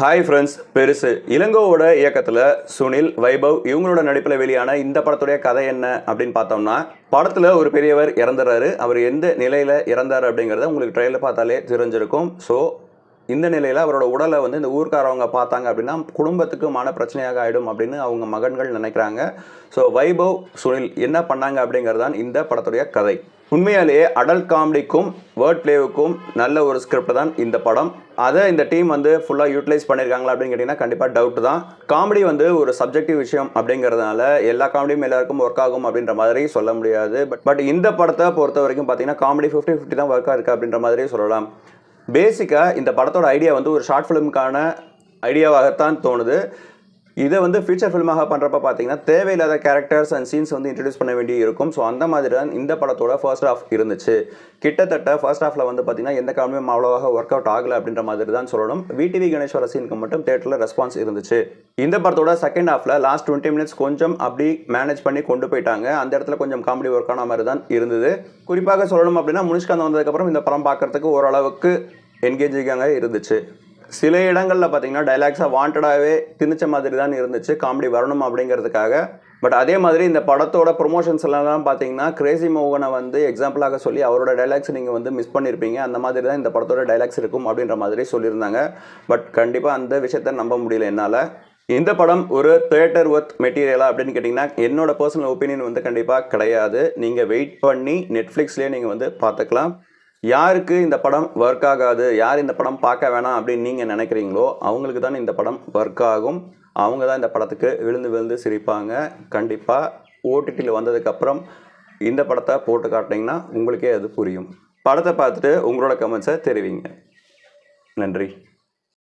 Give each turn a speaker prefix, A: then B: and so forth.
A: Hi friends பெருசு. இளங்கோவோட இயக்கத்தில் சுனில் வைபவ் இவங்களோட நடிப்பில் வெளியான இந்த படத்துடைய கதை என்ன அப்படின்னு பார்த்தோம்னா படத்தில் ஒரு பெரியவர் இறந்துறாரு. அவர் எந்த நிலையில் இறந்தார் அப்படிங்கிறத உங்களுக்கு ட்ரெயிலில் பார்த்தாலே தெரிஞ்சிருக்கும். ஸோ இந்த நிலையில் அவரோட உடலை வந்து இந்த ஊர்க்காரவங்க பார்த்தாங்க அப்படின்னா குடும்பத்துக்கு மன பிரச்சனையாக ஆகிடும் அப்படின்னு அவங்க மகன்கள் நினைக்கிறாங்க. ஸோ வைபவ் சுனில் என்ன பண்ணாங்க அப்படிங்கிறது தான் இந்த படத்துடைய கதை. உண்மையாலேயே அடல்ட் காமெடிக்கும் வேர்ட் பிளேவுக்கும் நல்ல ஒரு ஸ்கிரிப்ட் தான் இந்த படம். அதை இந்த டீம் வந்து ஃபுல்லாக யூட்டிலைஸ் பண்ணியிருக்காங்களா அப்படின்னு கேட்டிங்கன்னா கண்டிப்பாக டவுட் தான். காமெடி வந்து ஒரு சப்ஜெக்டிவ் விஷயம் அப்படிங்கிறதுனால எல்லா காமெடியும் எல்லாருக்கும் ஒர்க் ஆகும் அப்படின்ற மாதிரி சொல்ல முடியாது. பட் பட் இந்த படத்தை பொறுத்த வரைக்கும் பார்த்தீங்கன்னா காமெடி ஃபிஃப்டி ஃபிஃப்டி தான் ஒர்க்காக இருக்குது அப்படின்ற மாதிரி சொல்லலாம். பேசிக்காக இந்த படத்தோட ஐடியா வந்து ஒரு ஷார்ட் ஃபிலிமுக்கான ஐடியாவாகத்தான் தோணுது. இதை வந்து ஃபியூச்சர் ஃபிலிமாக பண்ணுறப்ப பார்த்தீங்கன்னா தேவையில்லாத கேரக்டர்ஸ் அண்ட் சீன்ஸ் வந்து இன்ட்ரடியூஸ் பண்ண வேண்டி இருக்கும். ஸோ அந்த மாதிரி தான் இந்த படத்தோட ஃபர்ஸ்ட் ஹாஃப் இருந்துச்சு. கிட்டத்தட்ட ஃபர்ஸ்ட் ஹாஃபில் வந்து பார்த்தீங்கன்னா எந்த காரணமும் அவ்வளோவாக ஒர்க் அவுட் ஆகலை அப்படின்ற மாதிரி தான் சொல்லணும் விடிவி கணேஸ்வர சீனுக்கு மட்டும் தேட்டரில் ரெஸ்பான்ஸ் இருந்துச்சு. இந்த படத்தோட செகண்ட் ஹாஃபில் லாஸ்ட் டுவெண்ட்டி மினிட்ஸ் கொஞ்சம் அப்படி மேனேஜ் பண்ணி கொண்டு போயிட்டாங்க. அந்த இடத்துல கொஞ்சம் காமெடி ஒர்க் ஆன மாதிரி தான் இருந்தது. குறிப்பாக சொல்லணும் அப்படின்னா முனிஷ்காந்த் வந்ததுக்கப்புறம் இந்த படம் பார்க்குறதுக்கு ஓரளவுக்கு என்கேஜிங்காக இருந்துச்சு. சில இடங்களில் பார்த்தீங்கன்னா டைலாக்ஸாக வாண்டடாகவே திணிச்ச மாதிரி தான் இருந்துச்சு. காமெடி வரணும் அப்படிங்கிறதுக்காக. பட் அதே மாதிரி இந்த படத்தோட ப்ரொமோஷன்ஸ் எல்லாம் பார்த்தீங்கன்னா கிரேசி மோகனை வந்து எக்ஸாம்பிளாக சொல்லி அவரோட டைலாக்ஸ் நீங்கள் வந்து மிஸ் பண்ணியிருப்பீங்க அந்த மாதிரி தான் இந்த படத்தோட டைலாக்ஸ் இருக்கும் அப்படின்ற மாதிரி சொல்லியிருந்தாங்க. பட் கண்டிப்பாக அந்த விஷயத்த நம்ப முடியல என்னால். இந்த படம் ஒரு தேட்டர் ஒர்த் மெட்டீரியலா அப்படின்னு கேட்டிங்கன்னா என்னோட பர்சனல் ஒப்பீனியன் வந்து கண்டிப்பாக கிடையாது. நீங்கள் வெயிட் பண்ணி நெட்ஃப்ளிக்ஸ்லேயே நீங்கள் வந்து பார்த்துக்கலாம் யாருக்கு இந்த படம் ஒர்க் ஆகாது யார் இந்த படம் பார்க்க வேணாம் அப்படின்னு நீங்கள் நினைக்கிறீங்களோ அவங்களுக்கு தான் இந்த படம் ஒர்க் ஆகும். அவங்க தான் இந்த படத்துக்கு விழுந்து விழுந்து சிரிப்பாங்க. கண்டிப்பாக ஓடிடியில் வந்ததுக்கப்புறம் இந்த படத்தை போட்டு காட்டினீங்கன்னா உங்களுக்கே அது புரியும். படத்தை பார்த்துட்டு உங்களோட கமெண்ட்ஸை தெரிவிங்க. நன்றி.